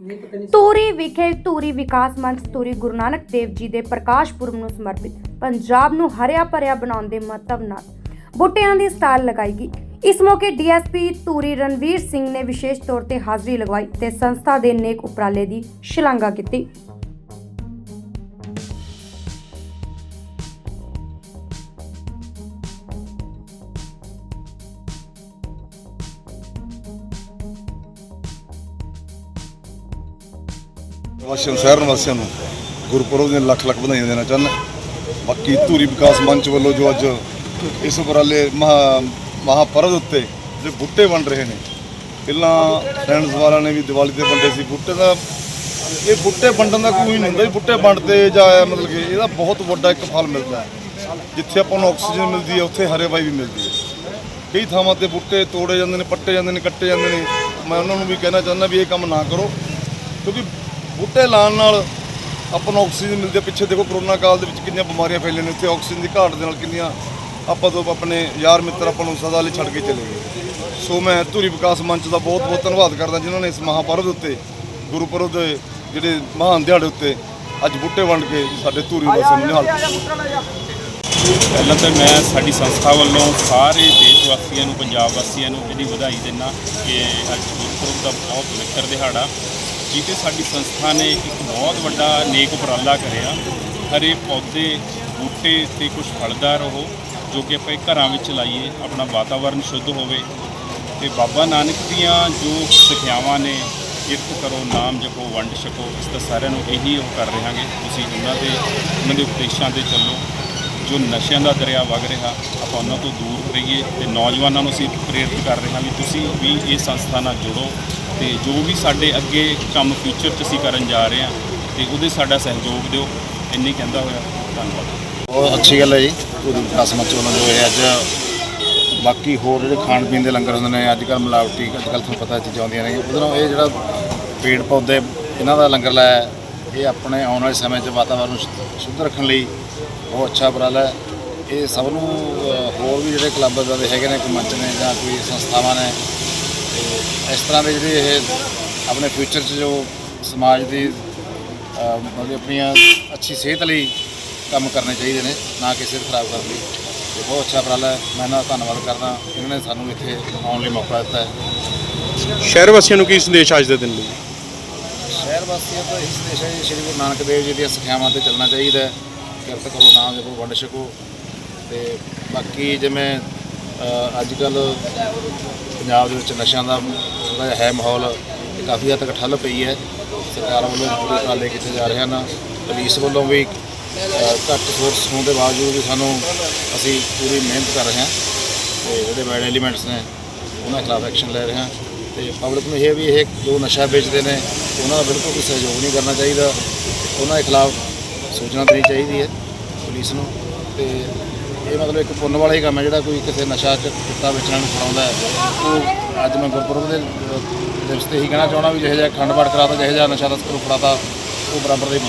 ਧੂਰੀ ਵਿਖੇ ਧੂਰੀ ਵਿਕਾਸ ਮੰਚ ਧੂਰੀ ਗੁਰੂ ਨਾਨਕ ਦੇਵ ਜੀ ਦੇ ਪ੍ਰਕਾਸ਼ ਪੁਰਬ ਨੂੰ ਸਮਰਪਿਤ ਪੰਜਾਬ ਨੂੰ ਹਰਿਆ ਭਰਿਆ ਬਣਾਉਣ ਦੇ ਮਹੱਤਵ ਨਾਲ ਬੂਟਿਆਂ ਦੀ ਸਟਾਲ ਲਗਾਈ ਗਈ। ਇਸ ਮੌਕੇ ਡੀਐਸਪੀ ਧੂਰੀ ਰਣਵੀਰ ਸਿੰਘ ਨੇ ਵਿਸ਼ੇਸ਼ ਤੌਰ ਤੇ ਹਾਜ਼ਰੀ ਲਗਵਾਈ ਤੇ ਸੰਸਥਾ ਦੇ ਨੇਕ ਉਪਰਾਲੇ ਦੀ ਸ਼ਲਾਘਾ ਕੀਤੀ। ਵਾਸੀਆਂ ਨੂੰ, ਸ਼ਹਿਰ ਨਿਵਾਸੀਆਂ ਨੂੰ ਗੁਰਪੁਰਬ ਦੀਆਂ ਲੱਖ ਲੱਖ ਵਧਾਈਆਂ ਦੇਣਾ ਚਾਹੁੰਦਾ। ਬਾਕੀ ਧੂਰੀ ਵਿਕਾਸ ਮੰਚ ਵੱਲੋਂ ਜੋ ਅੱਜ ਇਸ ਉਪਰਾਲੇ ਮਹਾ ਮਹਾਪਰਵ ਉੱਤੇ ਜੋ ਬੂਟੇ ਵੰਡ ਰਹੇ ਨੇ ਪਹਿਲਾਂ ਫਰੈਂਡਸ ਵਾਲਿਆਂ ਨੇ ਵੀ ਦੀਵਾਲੀ ਤੇ ਵੰਡੇ ਸੀ। ਬੂਟੇ ਦਾ ਇਹ ਬੂਟੇ ਵੰਡਣ ਦਾ ਕੋਈ ਨਹੀਂ ਹੁੰਦਾ ਵੀ ਬੂਟੇ ਵੰਡਦੇ ਜਾਂ ਮਤਲਬ ਕਿ ਇਹਦਾ ਬਹੁਤ ਵੱਡਾ ਇੱਕ ਫਲ ਮਿਲਦਾ ਹੈ। ਜਿੱਥੇ ਆਪਾਂ ਨੂੰ ਆਕਸੀਜਨ ਮਿਲਦੀ ਹੈ ਉੱਥੇ ਹਰੇਵਾਈ ਵੀ ਮਿਲਦੀ ਹੈ। ਕਈ ਥਾਵਾਂ ਤੇ ਬੂਟੇ ਤੋੜੇ ਜਾਂਦੇ ਨੇ ਪੱਟੇ ਜਾਂਦੇ ਨੇ ਕੱਟੇ ਜਾਂਦੇ ਨੇ। ਮੈਂ ਉਹਨਾਂ ਨੂੰ ਵੀ ਕਹਿਣਾ ਚਾਹੁੰਦਾ ਵੀ ਇਹ ਕੰਮ ਨਾ ਕਰੋ ਕਿਉਂਕਿ ਬੂਟੇ ਲਾਉਣ ਨਾਲ ਆਪਾਂ ਨੂੰ ਆਕਸੀਜਨ ਮਿਲਦੀ ਹੈ ਪਿੱਛੇ ਦੇਖੋ ਕਰੋਨਾ ਕਾਲ ਦੇ ਵਿੱਚ ਕਿੰਨੀਆਂ ਬਿਮਾਰੀਆਂ ਫੈਲੀਆਂ ਨੇ। ਉੱਥੇ ਆਕਸੀਜਨ ਦੀ ਘਾਟ ਦੇ ਨਾਲ ਕਿੰਨੀਆਂ ਆਪਾਂ ਤੋਂ ਆਪਣੇ ਯਾਰ ਮਿੱਤਰ ਆਪਾਂ ਨੂੰ ਸਦਾ ਲਈ ਛੱਡ ਕੇ ਚਲੇ ਗਏ। ਸੋ ਮੈਂ ਧੂਰੀ ਵਿਕਾਸ ਮੰਚ ਦਾ ਬਹੁਤ ਬਹੁਤ ਧੰਨਵਾਦ ਕਰਦਾ ਜਿਨ੍ਹਾਂ ਨੇ ਇਸ ਮਹਾਪਰਵ ਦੇ ਉੱਤੇ ਗੁਰਪੁਰਬ ਦੇ ਜਿਹੜੇ ਮਹਾਨ ਦਿਹਾੜੇ ਉੱਤੇ ਅੱਜ ਬੂਟੇ ਵੰਡ ਕੇ ਸਾਡੇ ਧੂਰੀ ਵਾਸੀਆਂ ਨੂੰ ਨਿਹਾਲ ਪਹਿਲਾਂ ਤਾਂ ਮੈਂ ਸਾਡੀ ਸੰਸਥਾ ਵੱਲੋਂ ਸਾਰੇ ਦੇਸ਼ ਵਾਸੀਆਂ ਨੂੰ ਪੰਜਾਬ ਵਾਸੀਆਂ ਨੂੰ ਇਹਦੀ ਵਧਾਈ ਦਿੰਦਾ ਕਿ ਅੱਜ ਗੁਰਪੁਰਬ ਦਾ ਬਹੁਤ ਪਵਿੱਤਰ ਦਿਹਾੜਾ ਜਿੱਤੇ ਸਾਡੀ ਸੰਸਥਾ ਨੇ ਇੱਕ ਬਹੁਤ ਵੱਡਾ ਨੇਕ ਉਪਰਾਲਾ ਕਰਿਆ। ਹਰੇ ਪੌਦੇ, ਬੂਟੇ ਤੇ ਕੁਝ ਫਲਦਾਰ ਉਹ, ਜੋ ਕਿ ਆਪਾਂ ਘਰਾਂ ਵਿੱਚ ਲਾਈਏ, ਆਪਣਾ ਵਾਤਾਵਰਨ ਸ਼ੁੱਧ ਹੋਵੇ। ਤੇ ਬਾਬਾ ਨਾਨਕ ਦੀਆਂ ਜੋ ਸਿੱਖਿਆਵਾਂ ਨੇ ਕਿਰਤ ਕਰੋ, ਨਾਮ ਜਪੋ, ਵੰਡ ਛਕੋ, ਇਸ ਦਾ ਸਾਰਿਆਂ ਨੂੰ ਇਹੀ ਉਹ ਕਰ ਰਹਾਂਗੇ। ਤੁਸੀਂ ਉਹਨਾਂ ਦੇ ਉਹਨਾਂ ਦੇ ਉਪਦੇਸ਼ਾਂ ਤੇ ਚੱਲੋ। ਜੋ ਨਸ਼ਿਆਂ ਦਾ ਦਰਿਆ ਵਗ ਰਿਹਾ, ਆਪਾਂ ਉਹਨਾਂ ਤੋਂ ਦੂਰ ਰਹੀਏ ਤੇ ਨੌਜਵਾਨਾਂ ਨੂੰ ਅਸੀਂ ਪ੍ਰੇਰਿਤ ਕਰ ਰਹੇ ਹਾਂ ਵੀ ਤੁਸੀਂ ਵੀ ਇਹ ਸੰਸਥਾ ਨਾਲ ਜੁੜੋ। ਤੇ ਜੋ ਵੀ ਸਾਡੇ ਅੱਗੇ ਕੰਮ ਫਿਊਚਰ 'ਚ ਅਸੀਂ ਕਰਨ ਜਾ ਰਹੇ ਹਾਂ, ਤੇ ਉਹਦੇ ਸਾਡਾ ਸਹਿਯੋਗ ਦਿਓ। ਇੰਨੀ ਕਹਿੰਦਾ ਹੋਇਆ, ਧੰਨਵਾਦ। ਬਹੁਤ ਅੱਛੀ ਗੱਲ ਹੈ ਜੀ। ਧੂਰੀ ਵਿਕਾਸ ਮੰਚ ਵੱਲੋਂ ਜੋ ਹੈ ਅੱਜ ਬਾਕੀ ਹੋਰ ਜਿਹੜੇ ਖਾਣ ਪੀਣ ਦੇ ਲੰਗਰ ਹੁੰਦੇ ਨੇ ਅੱਜ ਕੱਲ੍ਹ ਮਿਲਾਵਟੀ ਅੱਜ ਕੱਲ੍ਹ ਤੁਹਾਨੂੰ ਪਤਾ ਚੀਜ਼ਾਂ ਆਉਂਦੀਆਂ ਨੇ। ਉਹਦੇ ਨਾਲ ਇਹ ਜਿਹੜਾ ਪੇੜ ਪੌਦੇ, ਇਹਨਾਂ ਦਾ ਲੰਗਰ ਲਾਇਆ, ਇਹ ਆਪਣੇ ਆਉਣ ਵਾਲੇ ਸਮੇਂ 'ਚ ਵਾਤਾਵਰਨ ਸ਼ੁੱਧ ਰੱਖਣ ਲਈ ਬਹੁਤ ਅੱਛਾ ਉਪਰਾਲਾ ਹੈ। ਇਹ ਸਭ ਨੂੰ ਹੋਰ ਵੀ ਜਿਹੜੇ ਕਲੱਬ ਦੇ ਹੈਗੇ ਨੇ, ਕੋਈ ਮੰਚ ਨੇ ਜਾਂ ਕੋਈ ਸੰਸਥਾਵਾਂ ਨੇ ਤੇ ਇਸ ਤਰ੍ਹਾਂ ਦੇ ਜਿਹੜੇ ਇਹ ਆਪਣੇ ਫਿਊਚਰ 'ਚ ਜੋ ਸਮਾਜ ਦੀ ਮਤਲਬ ਆਪਣੀਆਂ ਅੱਛੀ ਸਿਹਤ ਲਈ ਕੰਮ ਕਰਨੇ ਚਾਹੀਦੇ ਨੇ ਨਾ ਕਿ ਸਿਹਤ ਖਰਾਬ ਕਰਨ ਲਈ। ਤੇ ਬਹੁਤ ਅੱਛਾ ਉਪਰਾਲਾ ਹੈ। ਮੈਂ ਇਹਨਾਂ ਦਾ ਧੰਨਵਾਦ ਕਰਦਾ। ਇਹਨਾਂ ਨੇ ਸਾਨੂੰ ਇੱਥੇ ਆਉਣ ਲਈ ਮੌਕਾ ਦਿੱਤਾ ਹੈ। ਸ਼ਹਿਰ ਵਾਸੀਆਂ ਨੂੰ ਕੀ ਸੰਦੇਸ਼ ਅੱਜ ਦੇ ਦਿਨ ਲਈ? ਸ਼ਹਿਰ ਵਾਸੀਆਂ ਤੋਂ ਇਸ ਦੇਸ਼ ਜੀ ਸ਼੍ਰੀ ਗੁਰੂ ਨਾਨਕ ਦੇਵ ਜੀ ਦੀਆਂ ਸਿੱਖਿਆਵਾਂ ਤੇ ਚੱਲਣਾ ਚਾਹੀਦਾ ਹੈ। ਕਿਰਤ ਕਰੋ ਨਾਮ ਜਪੋ ਵੰਡ ਛਕੋ। ਤੇ ਬਾਕੀ ਜਿਵੇਂ ਅੱਜ ਕੱਲ ਪੰਜਾਬ ਦੇ ਵਿੱਚ ਨਸ਼ਿਆਂ ਦਾ ਜਿਹੜਾ ਹੈ ਮਾਹੌਲ ਤੇ ਕਾਫੀ ਹੱਦ ਤੱਕ ਠੱਲ ਪਈ ਹੈ। ਸਰਕਾਰ ਵੱਲੋਂ ਪੂਰੇ ਉਪਰਾਲੇ ਕੀਤੇ ਜਾ ਰਹੇ ਹਨ। ਪੁਲਿਸ ਵੱਲੋਂ ਵੀ ਘੱਟ ਸੋਰਸ ਹੋਣ ਦੇ ਬਾਵਜੂਦ ਵੀ ਸਾਨੂੰ ਅਸੀਂ ਪੂਰੀ ਮਿਹਨਤ ਕਰ ਰਹੇ ਹਾਂ ਤੇ ਜਿਹੜੇ ਬੈਡ ਐਲੀਮੈਂਟਸ ਨੇ, ਉਹਨਾਂ ਖਿਲਾਫ ਐਕਸ਼ਨ ਲੈ ਰਹੇ ਹਾਂ। ਤੇ ਪਬਲਿਕ ਨੂੰ ਇਹ ਵੀ ਇਹ ਜੋ ਨਸ਼ਾ ਵੇਚਦੇ ਨੇ, ਉਹਨਾਂ ਦਾ ਬਿਲਕੁਲ ਵੀ ਸਹਿਯੋਗ ਨਹੀਂ ਕਰਨਾ ਚਾਹੀਦਾ। ਉਹਨਾਂ ਦੇ ਖਿਲਾਫ ਸੂਚਨਾ ਦੇਣੀ ਚਾਹੀਦੀ ਹੈ ਪੁਲਿਸ ਨੂੰ ਤੇ ਇਹ ਮਤਲਬ ਇੱਕ ਪੁੰਨ ਵਾਲਾ ਹੀ ਕੰਮ ਹੈ ਜਿਹੜਾ ਕੋਈ ਕਿਸੇ ਨਸ਼ਾ ਚ ਕੁੱਤਾ ਵੇਚਣ ਨੂੰ ਫੜਾਉਂਦਾ ਹੈ। ਉਹ ਅੱਜ ਮੈਂ ਗੁਰਪੁਰਬ ਦੇ ਦਿਵਸ ਤੇ ਹੀ ਕਹਿਣਾ ਚਾਹਣਾ ਵੀ ਜਿਹੋ ਜਿਹਾ ਖੰਡ ਪਾਠ ਕਰਾਤਾ, ਜਿਹੋ ਜਿਹਾ ਨਸ਼ਾ ਤਸਕਰ ਨੂੰ ਫੜਾਤਾ ਉਹ ਬਰਾਬਰ ਦਾ ਹੀ